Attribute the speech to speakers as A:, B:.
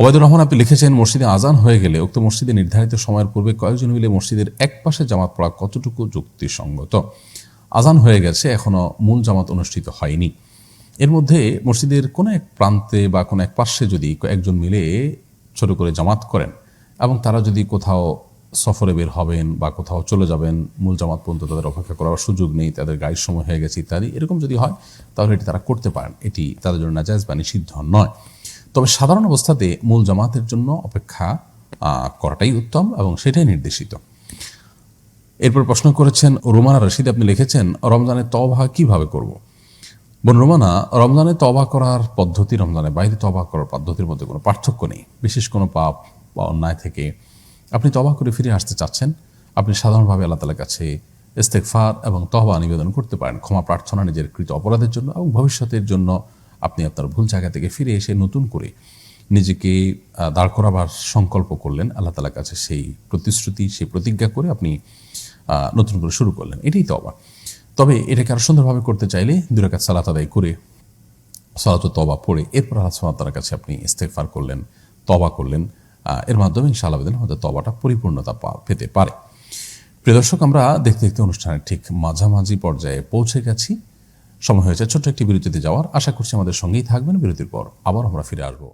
A: ওবায়দুর রহমান, আপনি লিখেছেন মসজিদে আজান হয়ে গেলে উক্ত মসজিদে নির্ধারিত সময়ের পূর্বে কয়েকজন মিলে মসজিদের এক পাশে জামাত পড়া কতটুকু যুক্তিসঙ্গত? আজান হয়ে গেছে এখনও মূল জামাত অনুষ্ঠিত হয়নি। এর মধ্যে মসজিদের কোনো এক প্রান্তে বা কোনো এক পাশে যদি একজন মিলে ছোট করে জামাত করেন এবং তারা যদি কোথাও সফরে বের হবেন বা কোথাও চলে যাবেন, মূল জামাত পর্যন্ত তাদের অপেক্ষা করার সুযোগ নেই, তাদের গাড়ির সময় হয়ে গেছে ইত্যাদি, এরকম যদি হয়, তাহলে এটি তারা করতে পারেন। এটি তাদের জন্য নাজায়জ বা নিষিদ্ধ নয়। তবে সাধারণ অবস্থাতে মূল জামাতের জন্য অপেক্ষা করাটাই উত্তম এবং সেটাই নির্দেশিত। এরপর প্রশ্ন করেছেন, রোমানা রশিদ আপনি লিখেছেন, রমজানের তবা কীভাবে করব? বোন রোমানা, রমজানে তবা করার পদ্ধতি রমজানের বাইরে তবা করার পদ্ধতির মধ্যে কোনো পার্থক্য নেই। বিশেষ কোনো পাপ বা অন্যায় থেকে আপনি তবা করে ফিরে আসতে চাচ্ছেন। আপনি সাধারণভাবে আল্লাহ তালার কাছে ইস্তেকফার এবং তহবা নিবেদন করতে পারেন। ক্ষমা প্রার্থনা নিজের কৃত অপরাধের জন্য এবং ভবিষ্যতের জন্য আপনি আপনার ভুল জায়গা থেকে ফিরে এসে নতুন করে নিজেকে দাঁড় করাবার সংকল্প করলেন, আল্লাহ তালার কাছে সেই প্রতিশ্রুতি, সেই প্রতিজ্ঞা করে আপনি নতুন করে শুরু করলেন। এটাই তবা তবে এটাকে আরও সুন্দরভাবে করতে চাইলে দুরাকাত সালাত আদায় করে, সালাত তবা পড়ে, এরপর আল্লাহ ওয়া কাছে আপনি ইস্তেফার করলেন তবা করলেন এর মাধ্যমে ইনশাআল্লাহ হয়তো তবাটা পরিপূর্ণতা পেতে পারে। প্রিয় দর্শক, আমরা দেখতে দেখতে অনুষ্ঠানের ঠিক মাঝামাঝি পর্যায়ে পৌঁছে গেছি। সময় হয়েছে ছোট্ট একটি বিরতিতে যাওয়ার। আশা করছি আমাদের সঙ্গেই থাকবেন। বিরতির পর আবার আমরা ফিরে আসব।